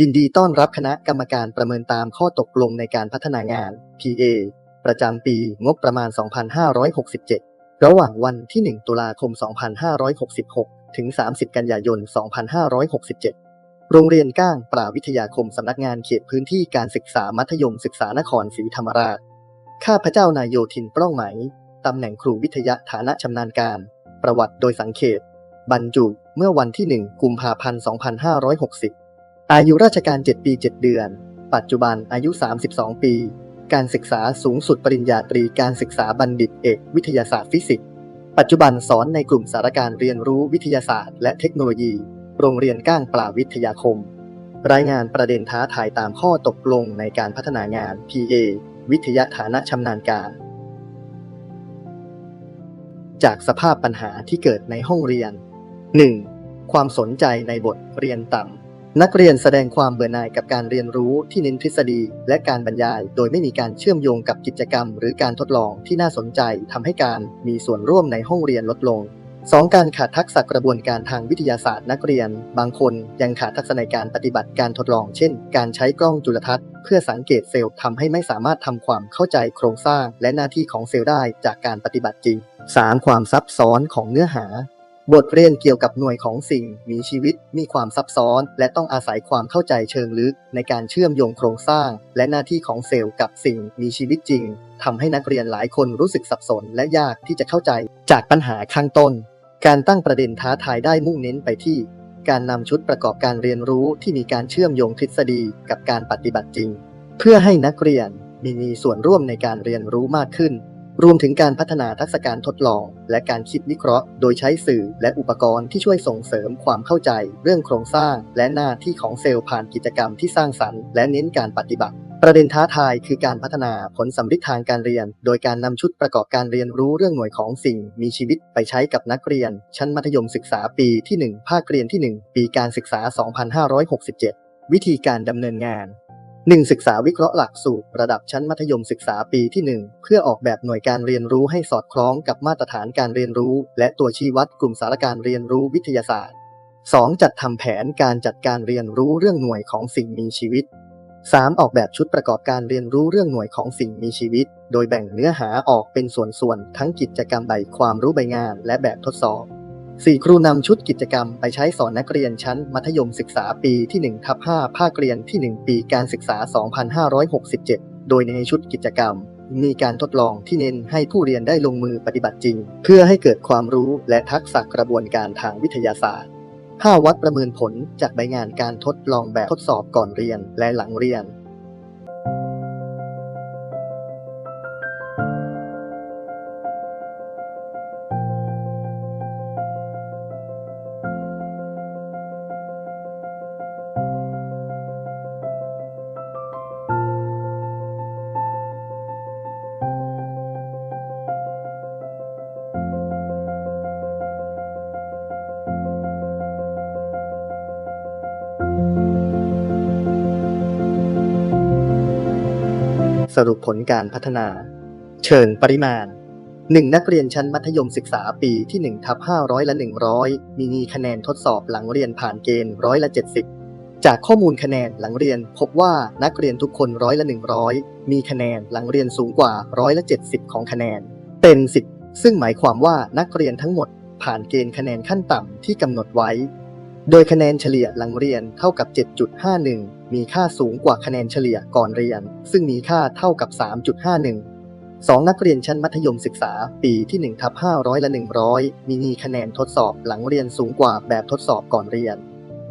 ยินดีต้อนรับคณะกรรมการประเมินตามข้อตกลงในการพัฒนางาน PA ประจำปีงบประมาณ 2567 ระหว่างวันที่ 1 ตุลาคม 2566 ถึง 30 กันยายน 2567 โรงเรียนก้างปราวิทยาคมสำนักงานเขตพื้นที่การศึกษามัธยมศึกษานครศรีธรรมราช ข้าพเจ้านายโยธินปล้องไหม ตำแหน่งครูวิทยาฐานะชำนาญการ ประวัติโดยสังเขต บรรจุเมื่อวันที่ 1 กุมภาพันธ์ 2560 อายุราชการ 7 ปี 7 เดือน ปัจจุบันอายุ 32 ปี การศึกษาสูงสุดปริญญาตรีการศึกษาบัณฑิตเอกวิทยาศาสตร์ฟิสิกส์ ปัจจุบันสอนในกลุ่มสารการเรียนรู้วิทยาศาสตร์และเทคโนโลยี โรงเรียนก้างปลาวิทยาคม รายงานประเด็นท้าทายตามข้อตกลงในการพัฒนางาน PA วิทยาฐานะชำนาญการ จากสภาพปัญหาที่เกิดในห้องเรียน 1. ความสนใจในบทเรียนต่ำ นักเรียนแสดงความเบื่อหน่ายกับการเรียนรู้ที่เน้นทฤษฎี และการบรรยาย โดยไม่มีการเชื่อมโยงกับกิจกรรม หรือการทดลองที่น่าสนใจทำให้การมีส่วนร่วมในห้องเรียนลดลง 2. การขาดทักษะกระบวนการทางวิทยาศาสตร์นักเรียน บางคนยังขาดทักษะในการปฏิบัติการทดลอง เช่น การใช้กล้องจุลทรรศน์ เพื่อสังเกตเซลล์ทำให้ไม่สามารถทำความเข้าใจโครงสร้าง และหน้าที่ของเซลล์ได้จากการปฏิบัติจริง 3. ความซับซ้อนของเนื้อหา บทเรียนเกี่ยวกับหน่วยของสิ่งมีชีวิตมีความซับซ้อน และต้องอาศัยความเข้าใจเชิงลึก ในการเชื่อมโยงโครงสร้าง และหน้าที่ของเซลล์กับสิ่งมีชีวิตจริงทำให้นักเรียนหลายคนรู้สึกสับสนและยากที่จะเข้าใจ จากปัญหาข้างต้น การตั้งประเด็นท้าทายได้มุ่งเน้นไปที่ การนำชุดประกอบการเรียนรู้ที่มีการเชื่อมโยงทฤษฎีกับการปฏิบัติจริง เพื่อให้นักเรียนมีมีส่วนร่วมในการเรียนรู้มากขึ้น รวมถึงการพัฒนาทักษะการทดลอง และการคิดวิเคราะห์ โดยใช้สื่อและอุปกรณ์ที่ช่วยส่งเสริมความเข้าใจ เรื่องโครงสร้าง และหน้าที่ของเซลล์ผ่านกิจกรรมที่สร้างสรรค์และเน้นการปฏิบัติ ประเด็นท้าทายคือการพัฒนาผลสำฤทธิ์ทางการเรียน โดยการนำชุดประกอบการเรียนรู้เรื่องหน่วยของสิ่ง มีชีวิตไปใช้กับนักเรียน ชั้นมัธยมศึกษาปีที่ 1 ภาคเรียนที่ 1 ปีการศึกษา 2567 วิธีการดำเนินงาน 1. ศึกษาวิเคราะห์หลักสูตรระดับชั้นมัธยมศึกษาปีที่ 1 เพื่อออกแบบหน่วยการเรียนรู้ให้สอดคล้องกับมาตรฐานการเรียนรู้ และตัวชี้วัดกลุ่มสารการเรียนรู้วิทยาศาสตร์ 2. จัดทำแผนการจัดการเรียนรู้เรื่องหน่วยของสิ่งมีชีวิต 3. ออกแบบชุดประกอบการเรียนรู้เรื่องหน่วยของสิ่งมีชีวิต โดยแบ่งเนื้อหาออกเป็นส่วนๆทั้งกิจกรรมใบความรู้ใบงาน และแบบทดสอบ 4. ครูนำชุดกิจกรรมไปใช้สอนนักเรียนชั้นมัธยมศึกษาปีที่1ทับ5ภาคเรียนที่ 1 ปีการศึกษา 2567 โดยในชุดกิจกรรม มีการทดลองที่เน้นให้ผู้เรียนได้ลงมือปฏิบัติจริง เพื่อให้เกิดความรู้และทักษะกระบวนการทางวิทยาศาสตร์ 5. วัดประเมินผลจากใบงานการทดลองแบบทดสอบก่อนเรียนและหลังเรียน สรุปผลการพัฒนา เชิงปริมาณ 1 นักเรียนชั้นมัธยมศึกษาปีที่1ทับ500ละ100 มีคะแนนทดสอบหลังเรียนผ่านเกณฑ์ร้อยละ70 จากข้อมูลคะแนนหลังเรียนพบว่านักเรียนทุกคนร้อยละ100 มีคะแนนหลังเรียนสูงกว่าร้อยละ70 ของคะแนน เต็ม 10 ซึ่งหมายความว่านักเรียนทั้งหมดผ่านเกณฑ์คะแนนขั้นต่ำที่กำหนดไว้ โดยคะแนนเฉลี่ยหลังเรียนเท่ากับ 7.51 มีค่าสูงกว่าคะแนนเฉลี่ยก่อนเรียน ซึ่งมีค่าเท่ากับ 3.51 2 นักเรียนชั้นมัธยมศึกษา ปีที่1ทับ500 และ 100 มีคะแนนทดสอบหลังเรียนสูงกว่าแบบทดสอบก่อนเรียน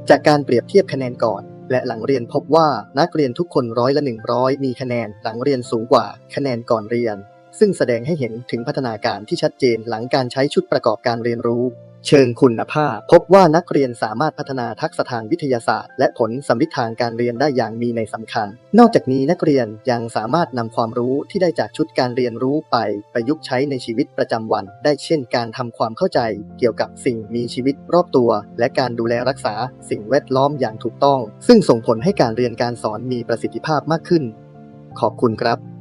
จากการเปรียบเทียบคะแนนก่อน และหลังเรียนพบว่านักเรียนทุกคนร้อยละ 100 มีคะแนนหลังเรียนสูงกว่าคะแนนก่อนเรียน ซึ่งแสดงให้เห็นถึงพัฒนาการที่ชัดเจนหลังการใช้ชุดประกอบการเรียนรู้ เชิงคุณภาพ พบว่านักเรียนสามารถพัฒนาทักษะทางวิทยาศาสตร์ และผลสำลิดทางการเรียนได้อย่างมีในสำคัญ นอกจากนี้นักเรียนยังสามารถนำความรู้ที่ได้จากชุดการเรียนรู้ไปประยุกต์ใช้ในชีวิตประจำวัน ได้เช่นการทำความเข้าใจ เกี่ยวกับสิ่งมีชีวิตรอบตัว และการดูแลรักษาสิ่งแวดล้อมอย่างถูกต้อง ซึ่งส่งผลให้การเรียนการสอนมีประสิทธิภาพมากขึ้น ขอบคุณครับ